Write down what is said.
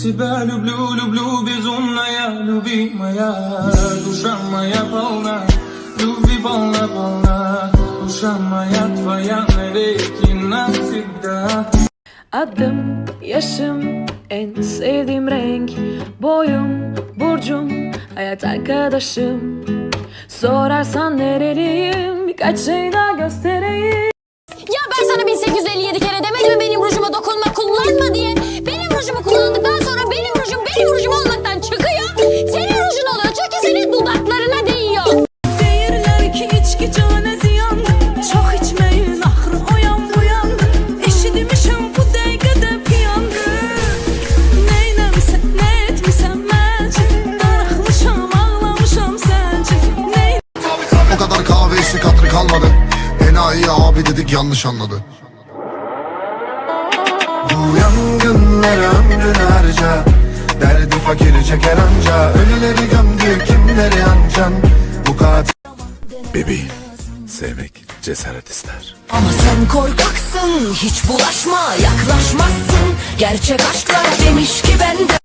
Тебя люблю, люблю безумно, я любимая Душа моя полна, любви полна, полна Душа моя твоя навеки навсегда Adım, yaşım, en sevdiğim renk Boyum, burcum, hayat arkadaşım Sorarsan nereliyim, birkaç şey daha göstereyim Ya ben sana 1857 kere demedim mi benim rujuma dokunma kullanma diye. Benim rujumu kullandıktan içtik hatırı kalmadı. Enayi abi dedik yanlış anladı. Bu yangınlara ömrünü harca. Derdi fakiri çeker anca. Ölüleri gömdü kimleri ancan? Bu katil Bebeğim, sevmek cesaret ister. Ama sen korkaksın hiç bulaşma yaklaşmazsın. Gerçek aşklar demiş ki bende